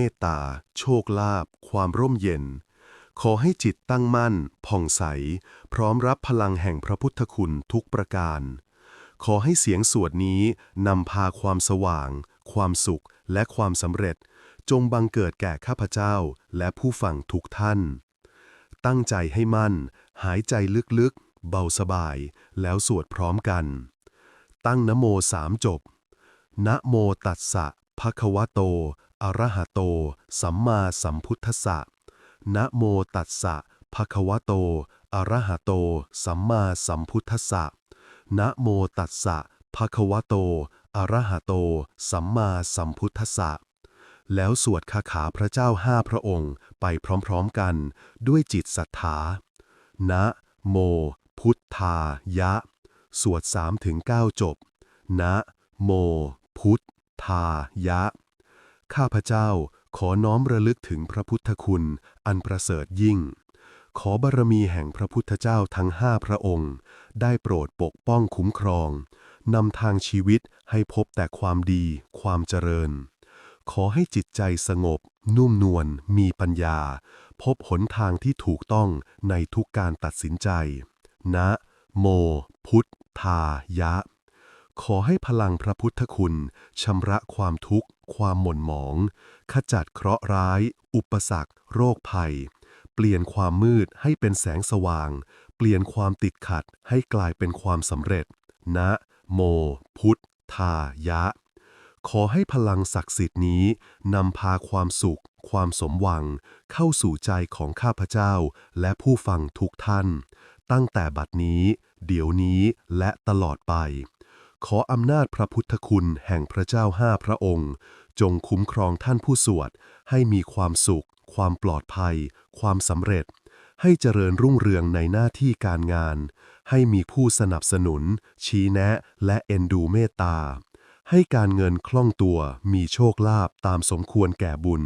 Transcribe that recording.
เมตตา โชคลาภความร่มเย็น ขอให้จิตตั้งมั่น ผ่องใส พร้อมรับพลังแห่งพระพุทธคุณทุกประการ ขอให้เสียงสวดนี้นำพาความสว่าง ความสุขและความสำเร็จ จงบังเกิดแก่ข้าพเจ้าและผู้ฟังทุกท่าน ตั้งใจให้มั่น หายใจลึกๆ เบาสบาย แล้วสวดพร้อมกัน ตั้งนโมสามจบนะโมตัสสะภะคะวะโต อระหะโต สัมมาสัมพุทธะนะโมตัสสะภะคะวะโต อะระหะโต สัมมาสัมพุทธะนะโมตัสสะภะคะวะโต อะระหะโต สัมมาสัมพุทธะแล้วสวดคาถาพระเจ้าห้าพระองค์ไปพร้อมๆกัน ด้วยจิตศรัทธา นะ โม พุทธายะ สวดสามถึงเก้าจบ นะ โม พุทธายะ ข้าพเจ้าขอน้อมระลึกถึงพระพุทธคุณ อันประเสริฐยิ่ง ขอบารมีแห่งพระพุทธเจ้าทั้งห้าพระองค์ ได้โปรดปกป้องคุ้มครอง นำทางชีวิตให้พบแต่ความดี ความเจริญ ขอให้จิตใจสงบ นุ่มนวล มีปัญญา พบหนทางที่ถูกต้องในทุกการตัดสินใจ นะ โม พุทธายะ ขอให้พลังพระพุทธคุณชำระความทุกข์ ความหม่นหมอง ขจัดเคราะห์ร้าย อุปสรรค โรคภัย เปลี่ยนความมืดให้เป็นแสงสว่าง เปลี่ยนความติดขัดให้กลายเป็นความสำเร็จ นะ โม พุทธายะ ขอให้พลังศักดิ์สิทธิ์นี้นำพาความสุข ความสมหวัง เข้าสู่ใจของข้าพเจ้า และผู้ฟังทุกท่าน ตั้งแต่บัดนี้ เดี๋ยวนี้และตลอดไป ขออำนาจพระพุทธคุณแห่งพระเจ้าห้าพระองค์ จงคุ้มครองท่านผู้สวด ให้มีความสุข ความปลอดภัย ความสำเร็จ ให้เจริญรุ่งเรืองในหน้าที่การงาน ให้มีผู้สนับสนุน ชี้แนะ และเอ็นดูเมตตา ให้การเงินคล่องตัว มีโชคลาภตามสมควรแก่บุญ